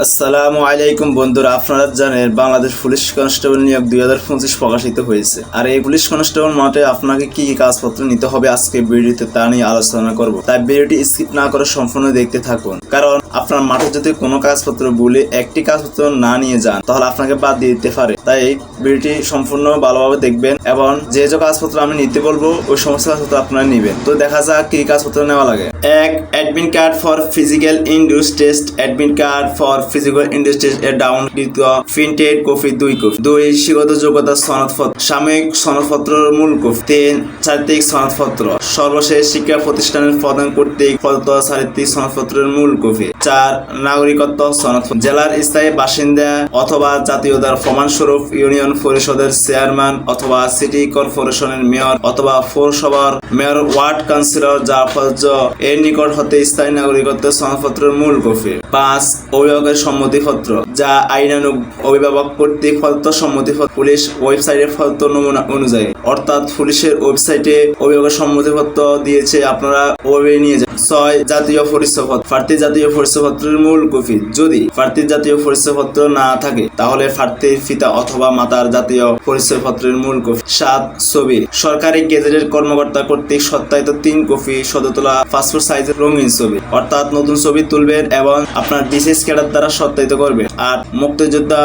আসসালামু আলাইকুম বন্ধুরা, আপনারা জানেন বাংলাদেশ পুলিশ কনস্টেবল নিয়োগ দুই হাজার পঁচিশ প্রকাশিত হয়েছে। আর এই পুলিশ কনস্টেবল মাঠে আপনাকে কি কি কাগজপত্র নিতে হবে আজকে ভিডিওতে তা নিয়ে আলোচনা করব। তাই ভিডিওটি স্কিপ না করে সম্পূর্ণ দেখতে থাকুন। কারণ আপনার মাঠে যদি কোনো কাগজপত্র বলে একটি কাগজপত্র না নিয়ে যান, তাহলে আপনাকে বাদ দিয়ে দিতে পারে। তাই এই ভিডিওটি সম্পূর্ণ ভালোভাবে দেখবেন এবং যে যে কাগজপত্র আমি নিতে বলব, ওই সমস্ত কাগজপত্র আপনারা নেবেন। তো দেখা যাক কি কাগজপত্র নেওয়া লাগে। এক admit card for physical endurance test admit card for physical endurance test এর ডাউনকৃত প্রিন্টেড কপি দুই কপি দুই শিগত যোগ্যতা, সনদপত্র। সাময়িক সনদপত্রের মূল কপি তিন, চারিত্রিক সনদপত্র। সর্বশেষ শিক্ষা প্রতিষ্ঠানের প্রদান কর্তৃক প্রদত্ত চারিত্রিক সনদপত্রের মূল কপি চার, নাগরিকত্ব সনদপত্র। জেলার স্থায়ী বাসিন্দা অথবা জাতীয়তার প্রমাণস্বরূপ ইউনিয়ন পরিষদের চেয়ারম্যান অথবা সিটি কর্পোরেশনের মেয়র অথবা পৌরসভার মেয়র, ওয়ার্ড কাউন্সিলর যা প্রযোজ্য এর নিকট হতে স্থায়ী নাগরিকত্ব সনদপত্রের মূল কপি পাঁচ, অভিভাবকের সম্মতিপত্র যা আইনানুগ অভিভাবক কর্তৃক প্রদত্ত সম্মতিপত্র পুলিশ ওয়েবসাইটে প্রদত্ত নমুনা অনুযায়ী। অর্থাৎ পুলিশের ওয়েবসাইটে অভিভাবকের সম্মতিপত্র দিয়েছে, আপনারা ওভাবে নিয়ে যান। ছয় জাতীয় পরিচয়পত্র প্রার্থী জাতীয় পরিচয়পত্রের মূল কপি যদি প্রার্থীর জাতীয় পরিচয়পত্র না থাকে, তাহলে প্রার্থীর পিতা অথবা মাতার জাতীয় পরিচয়পত্রের মূল কপি সাত ছবি, সরকারি গেজেটের কর্মকর্তা কর্তৃক সত্যায়িত তিন কপি সদতলা পাসপোর্ট সাইজের রঙিন ছবি। অর্থাৎ নতুন ছবি তুলবেন এবং আপনার বিশেষ ক্যাডার দ্বারা সত্যায়িত করবে। আর মুক্তিযোদ্ধা,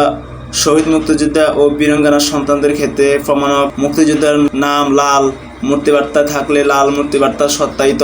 শহীদ মুক্তিযোদ্ধা ও বীরঙ্গনা সন্তানদের ক্ষেত্রে প্রমাণক মুক্তিযোদ্ধার নাম লাল মূর্তিবার্তা থাকলে লাল মূর্তিবার্তা সত্যায়িত।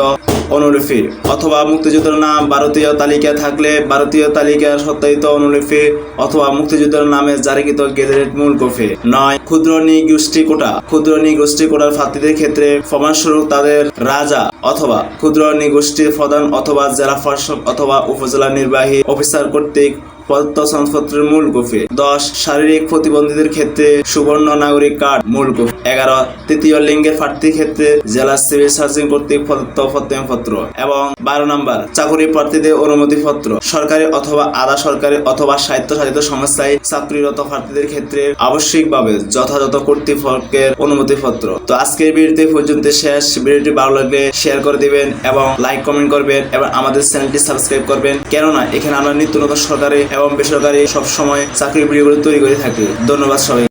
অনুলিপি অথবা মুক্তিযুদ্ধের নাম ভারতীয় তালিকা থাকলে ভারতীয় তালিকা সত্যায়িত অনুলিপি অথবা মুক্তিযুদ্ধের নামে জারিকৃত গেজেট মূল কপি নয়, ক্ষুদ্র নিগোষ্ঠী কোটা। ক্ষুদ্র নিগোষ্ঠী কোটার প্রার্থীদের ক্ষেত্রে প্রমাণস্বরূপ তাদের রাজা অথবা ক্ষুদ্র নিগোষ্ঠীর প্রধান অথবা জেলা প্রশাসক অথবা উপজেলা নির্বাহী অফিসার কর্তৃক প্রদত্ত সংসদপত্রের মূল কপি দশ, শারীরিক প্রতিবন্ধীদের ক্ষেত্রে সুবর্ণ নাগরিক কার্ড, মূল কপি এগারো, তৃতীয় লিঙ্গের প্রার্থীর ক্ষেত্রে জেলা সিভিল সার্জন কর্তৃক প্রদত্ত প্রত্যয়পত্র এবং বারো নম্বর, চাকরি প্রার্থীদের অনুমতিপত্র। সরকারি অথবা আধা সরকারি অথবা স্বায়ত্তশাসিত সংস্থায় চাকরিরত প্রার্থীদের ক্ষেত্রে আবশ্যিকভাবে যথাযথ কর্তৃপক্ষের অনুমতিপত্র। তো আজকের ভিডিওতে পর্যন্ত শেষ। ভিডিওটি ভালো লাগলে শেয়ার করে দিবেন এবং লাইক কমেন্ট করবেন এবং আমাদের চ্যানেলটি সাবস্ক্রাইব করবেন। কেননা, এখানে আমরা নিত্য নতুন সরকারি এবং বেসরকারি সব সময় চাকরির ভিডিওগুলো তৈরি করে থাকে। ধন্যবাদ সবাই